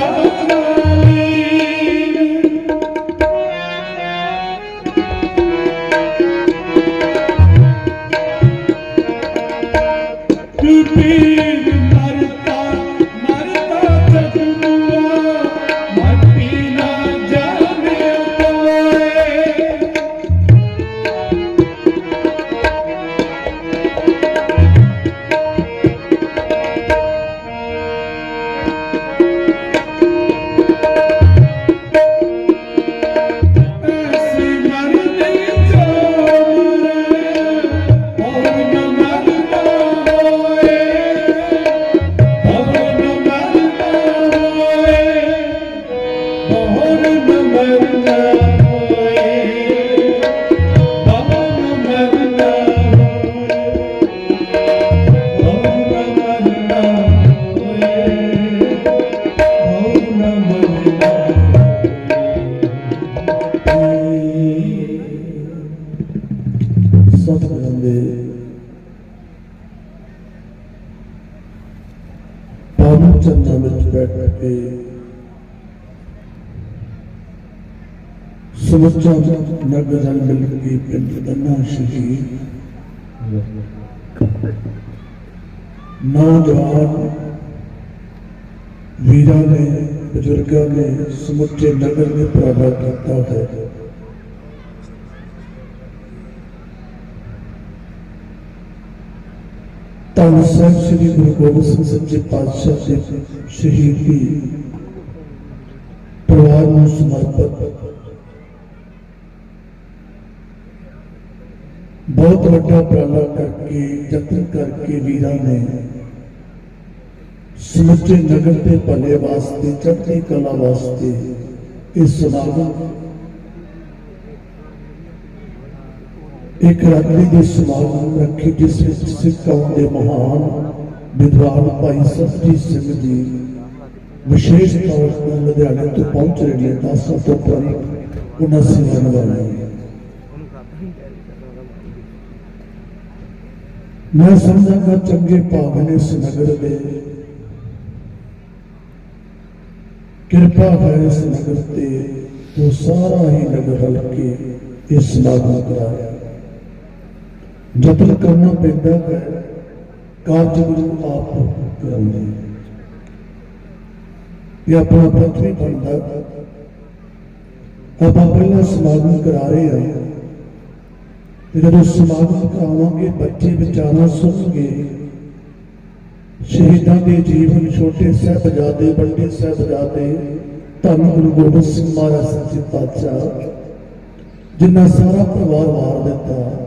Yeah. سمجھا نگر مل پنج پنڈ گنا نوجوان ویرا نے بزرگوں نے سمجھے نگر میں پیدا کرتا ہے۔ تاؤ صاحب شری گرو گوبند سنگھ سچے پادشاہ کے شہیدی پروار میں سمرپت۔ بہت وڈا پرانا کر کے جتر کر کے ویرہ نے سمجھے نگر پہ پلے واسطے چڑھتی کلا واسطے۔ اس سماغہ ایک رنگی دے سلام رکھی جس میں سکھ قوم دے مہان بدوان پائی سب جی سنگھ جی وشیش طور پر لدھیانے تو پہنچ رہے ہیں تاسا تو قریب انسی رن والے میں سمجھا گا چنگے پاگنے اس نگر دے۔ کرپا ہے اس نگر تے تو سارا ہی نگر ہلکے اس لاگو کرایا ਯਤਨ ਕਰਨਾ ਪੈਂਦਾ ਹੈ, ਕਾਰਜ ਗੁਰੂ ਆਪ ਕਰਾਉਂਦੇ ਇਹ ਆਪਣਾ ਫਰਜ਼ ਬਣਦਾ। ਆਪਾਂ ਪਹਿਲਾਂ ਸਮਾਗਮ ਕਰਾ ਰਹੇ ਹਾਂ। ਤੇ ਜਦੋਂ ਸਮਾਗਮ ਕਰਾਵਾਂਗੇ, ਬੱਚੇ ਵਿਚਾਰਾਂ ਸੁਣਨਗੇ। ਸ਼ਹੀਦਾਂ ਦੇ ਜੀਵਨ ਛੋਟੇ ਸਾਹਿਬਜ਼ਾਦੇ, ਵੱਡੇ ਸਾਹਿਬਜ਼ਾਦੇ, ਧੰਨ ਗੁਰੂ ਗੋਬਿੰਦ ਸਿੰਘ ਮਹਾਰਾਜ ਸੱਚੇ ਪਾਤਸ਼ਾਹ, ਜਿਨ੍ਹਾਂ ਸਾਰਾ ਪਰਿਵਾਰ ਵਾਰ ਦਿੱਤਾ।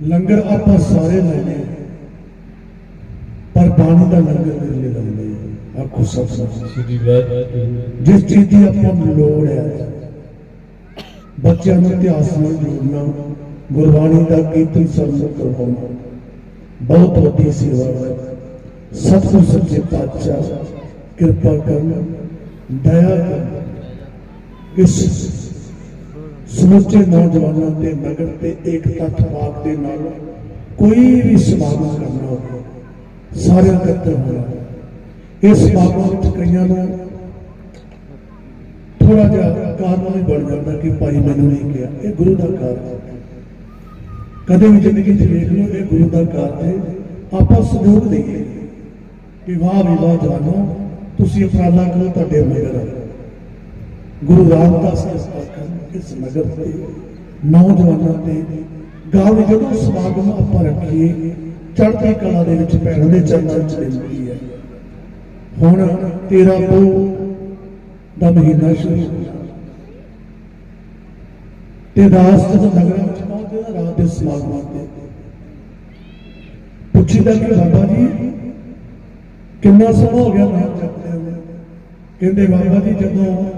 ਲੰਗਰ ਆਪਾਂ ਸਾਰੇ ਹਾਂ। ਪਰ ਬਾਣੀ ਦਾ ਲੰਗਰ ਮੇਰੇ ਲਈ ਹਾਂ। ਆਖੋ ਸਭ ਵਾਹਿਗੁਰੂ ਜਿਸ ਚੀਜ਼ ਦੀ ਆਪਾਂ ਨੂੰ ਲੋੜ ਹੈ ਬੱਚਿਆਂ ਨੂੰ ਇਤਿਹਾਸ ਨਾਲ ਜੋੜਨਾ ਗੁਰਬਾਣੀ ਦਾ ਕੀਰਤਨ ਸਰਵਣ ਕਰਵਾਉਣਾ ਬਹੁਤ ਵੱਡੀ ਸੇਵਾ ਹੈ ਸਤਿਗੁਰ ਸੱਚੇ ਪਾਤਸ਼ਾਹ ਕਿਰਪਾ ਕਰਨ ਦਇਆ ਕਰਨ ਇਸ ਸਮੁੱਚੇ ਨੌਜਵਾਨਾਂ ਦੇ ਨਗਰ ਤੇ ਏਕਤਾ ਥਵਾਕ ਦੇ ਨਾਲ ਕੋਈ ਵੀ ਸਮਾਗਮ ਕਰਨਾ ਹੋਵੇ, ਸਾਰੇ ਇਕੱਤਰ ਹੋਣਾ ਇਸ ਸਮਾਗਮ ਵਿੱਚ ਕਈਆਂ ਨੂੰ ਥੋੜਾ ਜਿਹਾ ਕਾਰਨ ਵੀ ਬਣ ਜਾਂਦਾ ਕਿ ਭਾਈ ਮੈਨੂੰ ਨਹੀਂ ਕਿਹਾ। ਇਹ ਗੁਰੂ ਦਾ ਕਾਰਜ ਹੈ। ਕਦੇ ਵੀ ਜ਼ਿੰਦਗੀ 'ਚ ਵੇਖ ਲਓ, ਇਹ ਗੁਰੂ ਦਾ ਕਾਰਜ ਹੈ। ਆਪਾਂ ਸਹਿਯੋਗ ਦੇਈਏ ਕਿ ਵਾਹ ਵੀ ਵਾਹ ਤੁਸੀਂ ਉਪਰਾਲਾ ਕਰੋ ਤੁਹਾਡੇ ਮਗਰ ਆ। ਗੁਰੂ ਰਾਮਦਾਸ ਇਸ ਪਾਕ ਇਸ ਨਗਰ ਤੇ। ਨੌਜਵਾਨਾਂ ਤੇ ਗਾਉਂ ਜਦੋਂ ਸਮਾਗਮ ਆਪਾਂ ਰੱਖੀਏ, ਚੜ੍ਹਦੀ ਕਲਾ ਦੇ ਵਿੱਚ ਭੈਣਾਂ ਦੇ ਚਰਨਾਂ 'ਚ ਬੇਨਤੀ ਹੈ। ਹੁਣ ਤੇਰਾ ਪੋ ਦਾ ਮਹੀਨਾ ਸ਼ੁਰੂ ਹੋਇਆ ਤੇ ਦਾਸ ਜਦੋਂ ਨਗਰਾਂ ਵਿੱਚ ਪਹੁੰਚਦੇ ਨਾ ਰਾਤ ਦੇ ਸਮਾਗਮਾਂ ਤੇ। ਪੁੱਛੀਦਾ ਕਿ ਬਾਬਾ ਜੀ, ਕਿੰਨਾ ਸਮਾਂ ਹੋ ਗਿਆ ਮੈਂ ਚੱਕਦੇ ਹੋਏ ਕਹਿੰਦੇ, ਬਾਬਾ ਜੀ, ਜਦੋਂ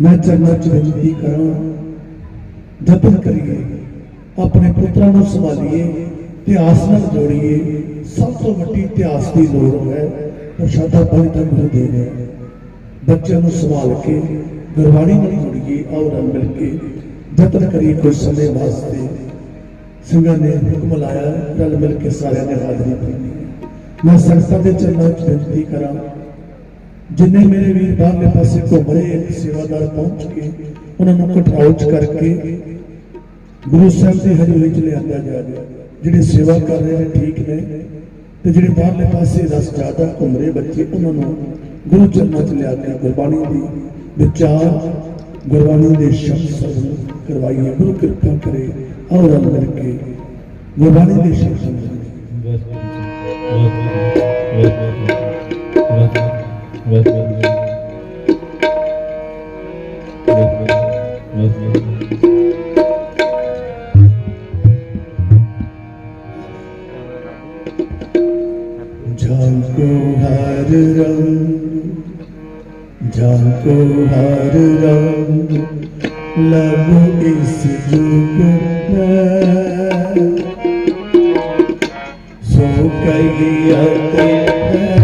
ਮੈਂ ਚਰਨਾਂ ਚ ਬੇਨਤੀ ਕਰਾਂ। ਯਤਨ ਕਰੀਏ, ਆਪਣੇ ਪੁੱਤਰਾਂ ਨੂੰ ਸੰਭਾਲੀਏ, ਇਤਿਹਾਸ ਨਾਲ ਜੋੜੀਏ। ਸਭ ਤੋਂ ਵੱਡੀ ਇਤਿਹਾਸ ਦੀ ਲੋੜ ਹੈ, ਪ੍ਰਸ਼ਾਦਾ ਪਾਣੀ ਤਾਂ ਗੁਰੂ ਦੇ ਰਿਹਾ ਬੱਚਿਆਂ ਨੂੰ ਸੰਭਾਲ ਕੇ, ਗੁਰਬਾਣੀ ਨਾਲ ਜੋੜੀਏ, ਆਓ ਰਲ ਮਿਲ ਕੇ। ਯਤਨ ਕਰੀਏ ਕੁਝ ਸਮੇਂ ਵਾਸਤੇ। ਸਿੰਘਾਂ ਨੇ ਹੁਕਮ ਲਾਇਆ, ਰਲ ਮਿਲ ਕੇ ਸਾਰਿਆਂ ਨੇ ਹਾਜ਼ਰੀ ਭਰੀ। ਮੈਂ ਸੰਸਥਾ ਦੇ ਚਰਨਾਂ 'ਚ ਬੇਨਤੀ ਕਰਾਂ ਜਿੰਨੇ ਮੇਰੇ ਵੀਰ ਬਾਹਰਲੇ ਪਾਸੇ ਘੁੰਮ ਰਹੇ ਸੇਵਾਦਾਰ ਪਹੁੰਚ ਕੇ ਉਹਨਾਂ ਨੂੰ ਕਟਰਾਉ 'ਚ ਕਰਕੇ ਗੁਰੂ ਸਾਹਿਬ ਦੀ ਹਜ਼ੂਰੀ 'ਚ ਲਿਆਂਦਾ ਜਾ ਰਿਹਾ ਜਿਹੜੇ ਸੇਵਾ ਕਰ ਰਹੇ ਨੇ, ਠੀਕ ਨੇ। ਤੇ ਜਿਹੜੇ ਬਾਹਰਲੇ ਪਾਸੇ ਰਸ ਜ਼ਿਆਦਾ ਘੁੰਮ ਰਹੇ ਬੱਚੇ, ਉਹਨਾਂ ਨੂੰ ਗੁਰੂ ਚਰਨਾਂ 'ਚ ਲਿਆ ਕੇ ਗੁਰਬਾਣੀ ਦੀ ਵਿਚਾਰ, ਗੁਰਬਾਣੀ ਦੇ ਸ਼ਬਦ ਸਰਵਣ ਕਰਵਾਈਏ ਗੁਰੂ ਕਿਰਪਾ ਕਰੇ, ਆਓ ਰਲ ਮਿਲ ਕੇ ਗੁਰਬਾਣੀ ਦੇ ਸ਼ਬਦ झांको हर रंग झांको हर रंग लगो इस जुग में सो कैलियत है